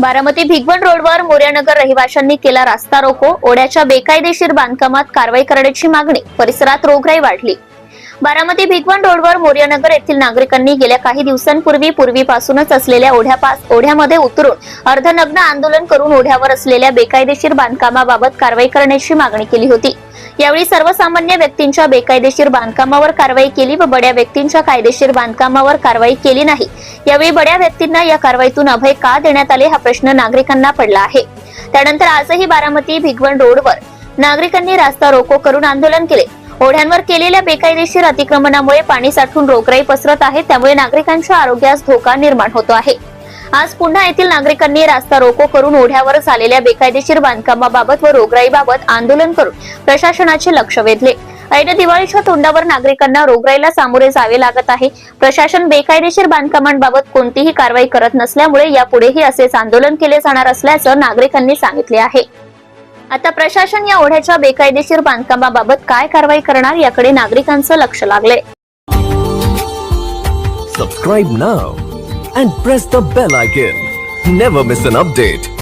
बारामती भिगवण रोडवर मोर्यानगर रहिवाशांनी केला रास्ता रोको. ओढ्याच्या बेकायदेशीर बांधकामात कारवाई करण्याची मागणी. परिसरात रोगराई वाढली. बारामती भिगवण रोडवर मोर्यनगर येथील नागरिकांनी गेल्या काही दिवसांपूर्वी पूर्वीपासूनच असलेल्या ओढ्यापास ओढ्यामध्ये उतरून अर्धनग्न आंदोलन करून ओढ्यावर असलेल्या बेकायदेशीर बांधकामाबाबत कारवाई करण्याची मागणी केली होती. यावेळी सर्वसामान्य व्यक्तींच्या बेकायदेशीर बांधकामावर कारवाई केली व बड्या व्यक्तींच्या कायदेशीर बांधकामावर कारवाई केली नाही. यावेळी बड्या व्यक्तींना या कारवाईतून अभय का देण्यात आले हा प्रश्न नागरिकांना पडला आहे. त्यानंतर आजही बारामती भिगवण रोडवर नागरिकांनी रास्ता रोको करून आंदोलन केले. ओढ्यांवर केलेल्या बेकायदेशीर अतिक्रमणामुळे पाणी साठून रोगराई पसरत आहे त्यामुळे नागरिकांच्या आरोग्यास धोका निर्माण होतो आहे. आज पुन्हा येथील नागरिकांनी रास्ता रोको करून ओढ्यावर झालेल्या बेकायदेशीर बांधकामाबाबत व रोगराईबाबत आंदोलन करून प्रशासनाचे लक्ष वेधले. ऐन दिवाळीच्या तोंडावर नागरिकांना रोगराईला सामोरे जावे लागत आहे. प्रशासन बेकायदेशीर बांधकामांबाबत कोणतीही कारवाई करत नसल्यामुळे यापुढेही असेच आंदोलन केले जाणार असल्याचं नागरिकांनी सांगितले आहे. आता प्रशासन या ओढ्याच्या बेकायदेशीर बांधकामाबाबत काय कारवाई करणार याकडे नागरिकांचं लक्ष लागले subscribe now and press the bell icon never miss an update